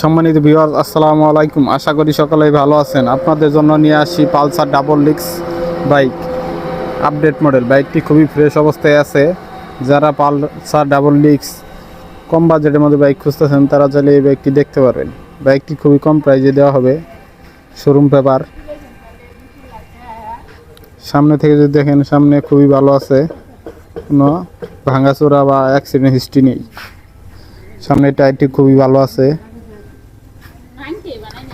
সম্মানিত ভিউয়ার আসসালামু আলাইকুম। আশা করি সকলেই ভালো আছেন। আপনাদের জন্য নিয়ে আসি পালসার ডাবল লিক্স বাইক আপডেট মডেল। বাইকটি খুবই ফ্রেশ অবস্থায় আছে। যারা পালসার ডাবল লিক্স কম বাজেটের মধ্যে বাইক খুঁজতেছেন, তারা চাইলে এই বাইকটি দেখতে পারবেন। বাইকটি খুবই কম প্রাইজে দেওয়া হবে। শোরুম পেপার সামনে থেকে যদি দেখেন, সামনে খুবই ভালো আছে। কোনো ভাঙাচোরা বা অ্যাক্সিডেন্ট হিস্ট্রি নেই। সামনে টায়ারটি খুবই ভালো আছে।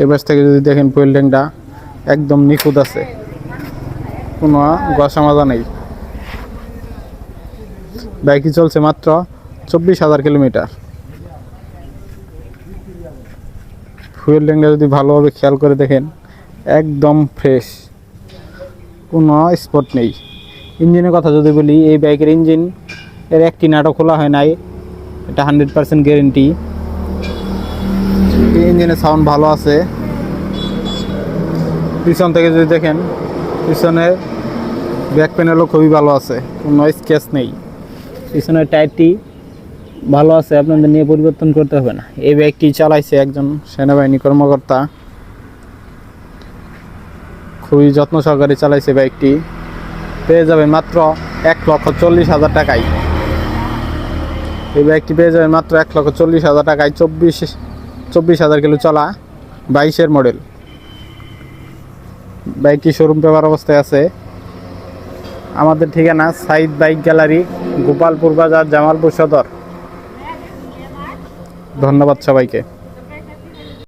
এবার থেকে যদি দেখেন ট্যাঙ্কটা একদম নিখুঁত আছে। কোনো গসা মাজা নেই। বাইকটি চলছে মাত্র চব্বিশ হাজার কিলোমিটার। ফুয়েল ট্যাঙ্কটা যদি ভালোভাবে খেয়াল করে দেখেন, একদম ফ্রেশ। কোনো স্পট নেই। ইঞ্জিনের কথা যদি বলি, এই বাইকের ইঞ্জিন, এর একটি নাটক খোলা হয় নাই। এটা হান্ড্রেড পার্সেন্ট গ্যারেন্টি। ইঞ্জিনের সাউন্ড ভালো আছে। পিছন থেকে যদি দেখেন, পিছনের ব্যাক প্যানেলও খুবই ভালো আছে, কোনো স্কেচ নেই। পিছনের টায়ারটি ভালো আছে, আপনাদের নিয়ে পরিবর্তন করতে হবে না। এই ব্যাগটি চালাইছে একজন সেনাবাহিনী কর্মকর্তা? খুবই যত্ন সহকারে চালাইছে বাইকটি পেয়ে যাবেন মাত্র এক লক্ষ চল্লিশ হাজার টাকায়। এই বাইকটি পেয়ে যাবেন মাত্র এক লক্ষ চল্লিশ হাজার টাকায়, চব্বিশ চব্বিশ হাজার কিলো চলা বাইশের মডেল। বাইকটি শোরুম পেপার অবস্থায় আছে? আমাদের ঠিকানা সাইদ বাইক গ্যালারি, গোপালপুর বাজার, জামালপুর সদর। ধন্যবাদ সবাইকে।